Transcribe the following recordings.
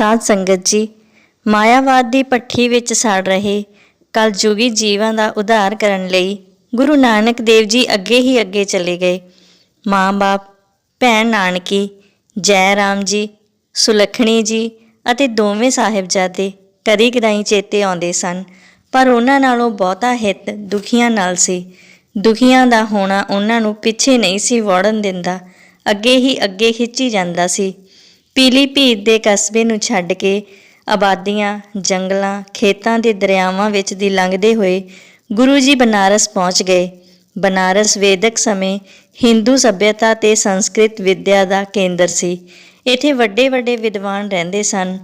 ਸਾਧ ਸੰਗਤ ਜੀ, ਮਾਇਆਵਾਦ ਦੀ ਪੱਠੀ ਵਿੱਚ ਸੜ ਰਹੇ ਕਲਯੁਗੀ ਜੀਵਾਂ ਦਾ ਉਧਾਰ ਕਰਨ ਲਈ ਗੁਰੂ ਨਾਨਕ ਦੇਵ ਜੀ ਅੱਗੇ ਹੀ ਅੱਗੇ ਚਲੇ ਗਏ। ਮਾਂ-ਬਾਪ ਭੈਣ ਨਾਨਕੀ, ਜੈ ਰਾਮ ਜੀ, ਸੁਲੱਖਣੀ ਜੀ ਅਤੇ ਦੋਵੇਂ ਸਾਹਿਬਜ਼ਾਦੇ ਕਦੀ ਕਦਾਈ ਚੇਤੇ ਆਉਂਦੇ ਸਨ, ਪਰ ਉਹਨਾਂ ਨਾਲੋਂ ਬਹੁਤਾ ਹਿੱਤ ਦੁਖੀਆਂ ਨਾਲ ਸੀ। ਦੁਖੀਆਂ ਦਾ ਹੋਣਾ ਉਹਨਾਂ ਨੂੰ ਪਿੱਛੇ ਨਹੀਂ ਸੀ ਵੜਨ ਦਿੰਦਾ, ਅੱਗੇ ਹੀ ਅੱਗੇ ਖਿੱਚੀ ਜਾਂਦਾ ਸੀ। ਪੀਲੀ ਭੀਤ ਦੇ ਕਸਬੇ ਨੂੰ ਛੱਡ ਕੇ ਆਬਾਦੀਆਂ, ਜੰਗਲਾਂ, ਖੇਤਾਂ ਦੇ ਦਰਿਆਵਾਂ ਵਿੱਚ ਦੀ ਲੰਘਦੇ ਹੋਏ ਗੁਰੂ ਜੀ ਬਨਾਰਸ ਪਹੁੰਚ ਗਏ। ਬਨਾਰਸ ਵੇਦਕ ਸਮੇਂ ਹਿੰਦੂ ਸਭਿਅਤਾ ਤੇ ਸੰਸਕ੍ਰਿਤ ਵਿਦਿਆ ਦਾ ਕੇਂਦਰ ਸੀ। ਇੱਥੇ ਵੱਡੇ ਵੱਡੇ ਵਿਦਵਾਨ ਰਹਿੰਦੇ ਸਨ।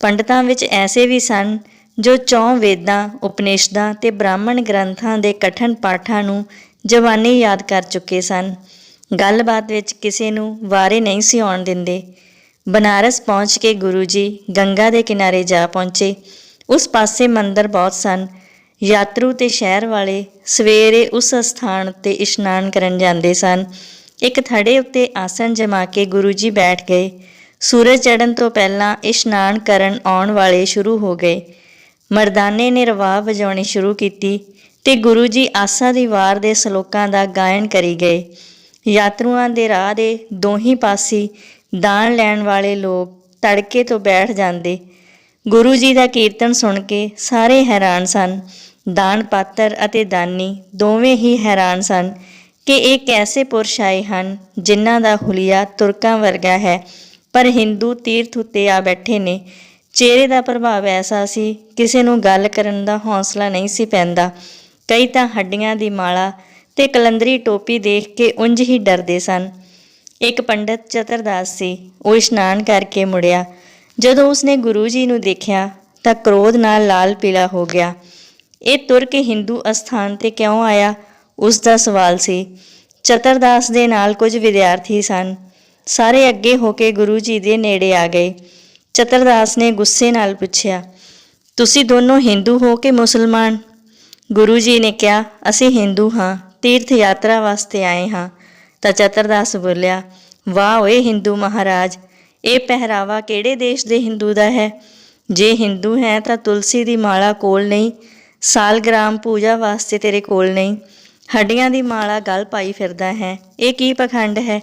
ਪੰਡਤਾਂ ਵਿੱਚ ਐਸੇ ਵੀ ਸਨ ਜੋ ਚੌਂ ਵੇਦਾਂ, ਉਪਨਿਸ਼ਦਾਂ ਤੇ ਬ੍ਰਾਹਮਣ ਗ੍ਰੰਥਾਂ ਦੇ ਕਠਨ ਪਾਠਾਂ ਨੂੰ ਜਵਾਨੀ ਯਾਦ ਕਰ ਚੁੱਕੇ ਸਨ। ਗੱਲਬਾਤ ਵਿੱਚ ਕਿਸੇ ਨੂੰ ਵਾਰੇ ਨਹੀਂ ਸੀ ਆਉਣ ਦਿੰਦੇ। ਬਨਾਰਸ ਪਹੁੰਚ ਕੇ ਗੁਰੂ ਜੀ ਗੰਗਾ ਦੇ ਕਿਨਾਰੇ ਜਾ ਪਹੁੰਚੇ। ਉਸ ਪਾਸੇ ਮੰਦਰ ਬਹੁਤ ਸਨ। ਯਾਤਰੂ ਤੇ ਸ਼ਹਿਰ ਵਾਲੇ ਸਵੇਰੇ ਉਸ ਸਥਾਨ ਤੇ ਇਸ਼ਨਾਨ ਕਰਨ ਜਾਂਦੇ ਸਨ। ਇੱਕ ਥੜੇ ਉੱਤੇ ਆਸਣ ਜਮਾ ਕੇ ਗੁਰੂ ਜੀ ਬੈਠ ਗਏ। ਸੂਰਜ ਚੜ੍ਹਨ ਤੋਂ ਪਹਿਲਾਂ ਇਸ਼ਨਾਨ ਕਰਨ ਆਉਣ ਵਾਲੇ ਸ਼ੁਰੂ ਹੋ ਗਏ। ਮਰਦਾਨੇ ਨੇ ਰਵਾਬ ਵਜਾਉਣੀ ਸ਼ੁਰੂ ਕੀਤੀ ਤੇ ਗੁਰੂ ਜੀ ਆਸਾ ਦੀ ਵਾਰ ਦੇ ਸ਼ਲੋਕਾਂ ਦਾ ਗਾਇਨ ਕਰੀ ਗਏ। ਯਾਤਰੂਆਂ ਦੇ ਰਾਹ ਦੇ ਦੋਹੀਂ ਪਾਸੀ ਦਾਨ ਲੈਣ ਵਾਲੇ ਲੋਕ ਤੜਕੇ ਤੋਂ ਬੈਠ ਜਾਂਦੇ। ਗੁਰੂ ਜੀ ਦਾ ਕੀਰਤਨ ਸੁਣ ਕੇ ਸਾਰੇ ਹੈਰਾਨ ਸਨ। ਦਾਨ ਪਾਤਰ ਅਤੇ ਦਾਨੀ ਦੋਵੇਂ ਹੀ ਹੈਰਾਨ ਸਨ ਕਿ ਇਹ ਕੈਸੇ ਪੁਰਸ਼ ਆਏ ਹਨ, ਜਿਨ੍ਹਾਂ ਦਾ ਹੁਲੀਆ ਤੁਰਕਾਂ ਵਰਗਾ ਹੈ। ਪਰ ਹਿੰਦੂ ਤੀਰਥ ਉੱਤੇ ਆ ਬੈਠੇ ਨੇ। ਚਿਹਰੇ ਦਾ ਪ੍ਰਭਾਵ ਐਸਾ ਸੀ, ਕਿਸੇ ਨੂੰ ਗੱਲ ਕਰਨ ਦਾ ਹੌਸਲਾ ਨਹੀਂ ਸੀ ਪੈਂਦਾ। ਕਈ ਤਾਂ ਹੱਡੀਆਂ ਦੀ ਮਾਲਾ ਤੇ ਕਲੰਦਰੀ ਟੋਪੀ ਦੇਖ ਕੇ ਉਂਝ ਹੀ ਡਰਦੇ ਸਨ। ਇੱਕ ਪੰਡਤ ਚਤਰਦਾਸ ਸੀ। ਉਹ ਇਸ਼ਨਾਨ ਕਰਕੇ ਮੁੜਿਆ। ਜਦੋਂ ਉਸਨੇ ਗੁਰੂ ਜੀ ਨੂੰ ਦੇਖਿਆ, ਤਾਂ ਕ੍ਰੋਧ ਨਾਲ ਲਾਲ ਪੀਲਾ ਹੋ ਗਿਆ। ਇਹ ਤੁਰਕ ਹਿੰਦੂ ਅਸਥਾਨ ਤੇ ਕਿਉਂ ਆਇਆ? ਉਸ ਦਾ ਸਵਾਲ ਸੀ। ਚਤਰਦਾਸ ਦੇ ਨਾਲ ਕੁਝ ਵਿਦਿਆਰਥੀ ਸਨ। ਸਾਰੇ ਅੱਗੇ ਹੋ ਕੇ ਗੁਰੂ ਜੀ ਦੇ ਨੇੜੇ ਆ ਗਏ। ਚਤਰਦਾਸ ਨੇ ਗੁੱਸੇ ਨਾਲ ਪੁੱਛਿਆ, ਤੁਸੀਂ ਦੋਨੋਂ ਹਿੰਦੂ ਹੋ ਕਿ ਮੁਸਲਮਾਨ? ਗੁਰੂ ਜੀ ਨੇ ਕਿਹਾ, ਅਸੀਂ ਹਿੰਦੂ ਹਾਂ। ਤੀਰਥ ਯਾਤਰਾ ਵਾਸਤੇ ਆਏ ਹਾਂ। ਤਾਂ ਚਤਰਦਾਸ ਬੋਲਿਆ, ਵਾਹ ਓਏ ਹਿੰਦੂ ਮਹਾਰਾਜ, ਇਹ ਪਹਿਰਾਵਾ ਕਿਹੜੇ ਦੇਸ਼ ਦੇ ਹਿੰਦੂ ਦਾ ਹੈ? ਜੇ ਹਿੰਦੂ ਹੈ ਤਾਂ ਤੁਲਸੀ ਦੀ ਮਾਲਾ ਕੋਲ ਨਹੀਂ, ਸਾਲਗ੍ਰਾਮ ਪੂਜਾ ਵਾਸਤੇ ਤੇਰੇ ਕੋਲ ਨਹੀਂ। ਹੱਡੀਆਂ ਦੀ ਮਾਲਾ ਗਲ ਪਾਈ ਫਿਰਦਾ ਹੈ, ਇਹ ਕੀ ਪਖੰਡ ਹੈ?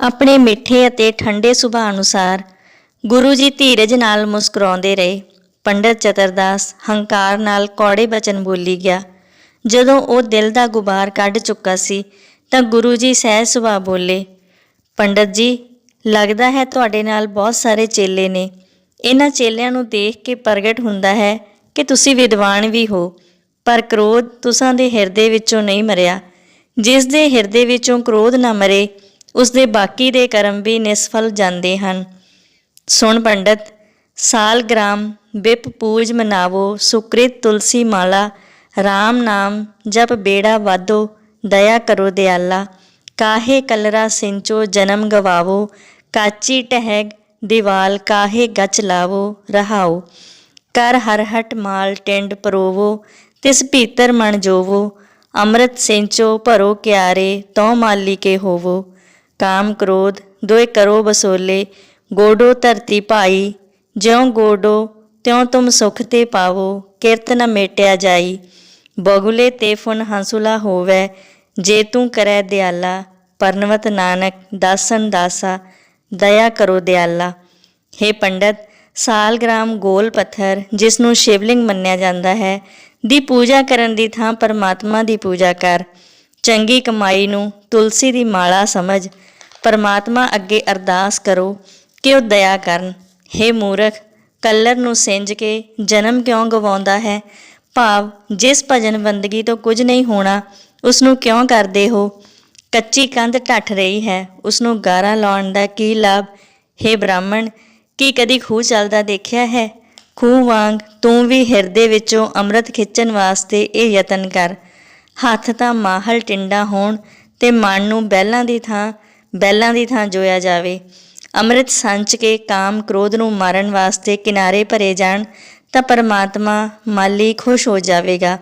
ਆਪਣੇ ਮਿੱਠੇ ਅਤੇ ਠੰਡੇ ਸੁਭਾਅ ਅਨੁਸਾਰ ਗੁਰੂ ਜੀ ਧੀਰਜ ਨਾਲ ਮੁਸਕਰਾਉਂਦੇ ਰਹੇ। ਪੰਡਤ ਚਤਰਦਾਸ ਹੰਕਾਰ ਨਾਲ ਕੌੜੇ ਬਚਨ ਬੋਲੀ ਗਿਆ। ਜਦੋਂ ਉਹ ਦਿਲ ਦਾ ਗੁਬਾਰ ਕੱਢ ਚੁੱਕਾ ਸੀ ਤਾਂ ਗੁਰੂ ਜੀ ਸਹਿਜ ਸੁਭਾਅ ਬੋਲੇ। ਪੰਡਤ ਜੀ, ਲੱਗਦਾ ਹੈ ਤੁਹਾਡੇ ਨਾਲ ਬਹੁਤ ਸਾਰੇ ਚੇਲੇ ਨੇ। ਇਹਨਾਂ ਚੇਲਿਆਂ ਨੂੰ ਦੇਖ ਕੇ ਪ੍ਰਗਟ ਹੁੰਦਾ ਹੈ ਕਿ ਤੁਸੀਂ ਵਿਦਵਾਨ ਵੀ ਹੋ, ਪਰ ਕ੍ਰੋਧ ਤੁਸਾਂ ਦੇ ਹਿਰਦੇ ਵਿੱਚੋਂ ਨਹੀਂ ਮਰਿਆ। ਜਿਸ ਦੇ ਹਿਰਦੇ ਵਿੱਚੋਂ ਕ੍ਰੋਧ ਨਾ ਮਰੇ, ਉਸ ਦੇ ਬਾਕੀ ਦੇ ਕਰਮ ਵੀ ਨਿਸਫਲ ਜਾਂਦੇ ਹਨ। ਸੁਣ ਪੰਡਤ ਸਾਲਗ੍ਰਾਮ ਬਿਪ ਪੂਜ ਮਨਾਵੋ, ਸੁਕ੍ਰਿਤ ਤੁਲਸੀ ਮਾਲਾ RAM ਨਾਮ ਜਪ ਬੇੜਾ ਵਾਧੋ ਦਇਆ ਕਰੋ ਦਿਆਲਾ, ਕਾਹੇ ਕਲਰਾ ਸਿੰਚੋ ਜਨਮ ਗਵਾਵੋ, ਕਾਚੀ ਟਹਿਗ ਦੀਵਾਲ ਕਾਹੇ ਗਚ ਲਾਵੋ, ਰਹਾਓ। ਕਰ ਹਰ ਹਟ ਮਾਲ ਟਿੰਡ ਪਰੋਵੋ, ਤਿਸ ਭੀਤਰ ਮਣ ਜੋਵੋ, ਅੰਮ੍ਰਿਤ ਸਿੰਚੋ ਭਰੋ ਕਿਆਰੇ, ਤਉ ਮਾਲੀ ਕੇ ਹੋਵੋ। ਕਾਮ ਕ੍ਰੋਧ, ਦੋਇ ਕਰੋ ਬਸੋਲੇ, ਗੋਡੋ ਧਰਤੀ ਭਾਈ, ਜਿਉ ਗੋਡੋ, ਤਿਉ ਤੁਮ ਸੁਖ ਤੇ ਪਾਵੋ, ਕਿਰਤ ਨ ਮੇਟਿਆ ਜਾਈ। ਬਗੁਲੇ ਤੇ ਫੁਨ ਹੰਸੁਲਾ ਹੋਵੇ ਜੇ ਤੂੰ ਕਰੈ ਦਿਆਲਾ, ਪਰਨਵਤ ਨਾਨਕ, ਦਾਸਨ ਦਾਸਾ, ਦਇਆ ਕਰੋ ਦਿਆਲਾ। हे ਪੰਡਤ ਸਾਲਗ੍ਰਾਮ ਗੋਲ ਪੱਥਰ ਜਿਸ ਨੂੰ ਸ਼ਿਵਲਿੰਗ ਮੰਨਿਆ ਜਾਂਦਾ ਹੈ, ਦੀ ਪੂਜਾ ਕਰਨ ਦੀ ਥਾਂ ਪਰਮਾਤਮਾ ਦੀ ਪੂਜਾ ਕਰ। ਚੰਗੀ ਕਮਾਈ ਨੂੰ ਤੁਲਸੀ ਦੀ ਮਾਲਾ ਸਮਝ, ਪਰਮਾਤਮਾ ਅੱਗੇ ਅਰਦਾਸ ਕਰੋ ਕਿ ਉਹ ਦਇਆ ਕਰਨ। हे ਮੂਰਖ, ਕੱਲਰ ਨੂੰ ਸਿੰਜ ਕੇ ਜਨਮ ਕਿਉਂ ਗਵਾਉਂਦਾ ਹੈ? ਭਾਵ, ਜਿਸ ਭਜਨ ਬੰਦਗੀ ਤੋਂ ਕੁਝ ਨਹੀਂ ਹੋਣਾ ਉਸ ਨੂੰ ਕਿਉਂ ਕਰਦੇ ਹੋ? ਕੱਚੀ ਕੰਧ ਢੱਠ ਰਹੀ ਹੈ। ਉਸ ਨੂੰ ਗਾਰਾ ਲਾਉਣ ਦਾ ਕੀ ਲਾਭ? हे ਬ੍ਰਾਹਮਣ, ਕੀ ਕਦੀ ਖੂਹ ਚੱਲਦਾ ਦੇਖਿਆ ਹੈ? ਖੂਹ ਵਾਂਗ ਤੂੰ ਵੀ ਹਿਰਦੇ ਵਿੱਚੋਂ ਅੰਮ੍ਰਿਤ ਖਿੱਚਣ ਵਾਸਤੇ ਇਹ ਯਤਨ ਕਰ। ਹੱਥ ਤਾਂ ਮਾਹਲ ਟਿੰਡਾ ਹੋਣ ਤੇ ਮਨ ਨੂੰ ਬੈਲਾਂ ਦੀ ਥਾਂ, ਬੈਲਾਂ ਦੀ ਥਾਂ ਜੋਇਆ ਜਾਵੇ। ਅੰਮ੍ਰਿਤ ਸੰਚ ਕੇ ਕਾਮ ਕ੍ਰੋਧ ਨੂੰ ਮਾਰਨ ਵਾਸਤੇ ਕਿਨਾਰੇ ਭਰੇ ਜਾਣ ਤਾਂ ਪਰਮਾਤਮਾ ਮਾਲੀ ਖੁਸ਼ ਹੋ ਜਾਵੇਗਾ।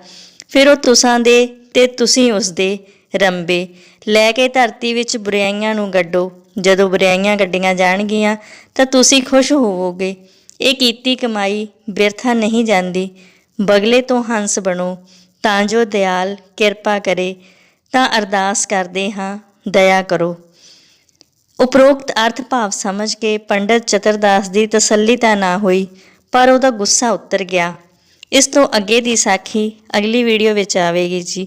ਫਿਰ ਉਹ ਤੁਸਾਂ ਦੇ ਤੇ ਤੁਸੀਂ ਉਸ ਦੇ ਰੰਬੇ। ਲੈ ਕੇ ਧਰਤੀ ਵਿੱਚ ਬੁਰਾਈਆਂ ਨੂੰ ਗੱਡੋ। ਜਦੋਂ ਬੁਰਾਈਆਂ ਗੱਡੀਆਂ ਜਾਣਗੀਆਂ, ਤਾਂ ਤੁਸੀਂ ਖੁਸ਼ ਹੋਵੋਗੇ। ਇਹ ਕੀਤੀ ਕਮਾਈ ਬਿਰਥਾ ਨਹੀਂ ਜਾਂਦੀ। ਬਗਲੇ ਤੋਂ ਹੰਸ ਬਣੋ, ਤਾਂ ਜੋ ਦਿਆਲ ਕਿਰਪਾ ਕਰੇ। ਤਾਂ ਅਰਦਾਸ ਕਰਦੇ ਹਾਂ, ਦਇਆ ਕਰੋ। ਉਪਰੋਕਤ ਅਰਥ ਭਾਵ ਸਮਝ ਕੇ ਪੰਡਤ ਚਤਰਦਾਸ ਦੀ ਤਸੱਲੀ ਤਾਂ ਨਾ ਹੋਈ, ਪਰ ਉਹਦਾ ਗੁੱਸਾ ਉਤਰ ਗਿਆ। ਇਸ ਤੋਂ ਅੱਗੇ ਦੀ ਸਾਖੀ ਅਗਲੀ ਵੀਡੀਓ ਵਿੱਚ ਆਵੇਗੀ ਜੀ।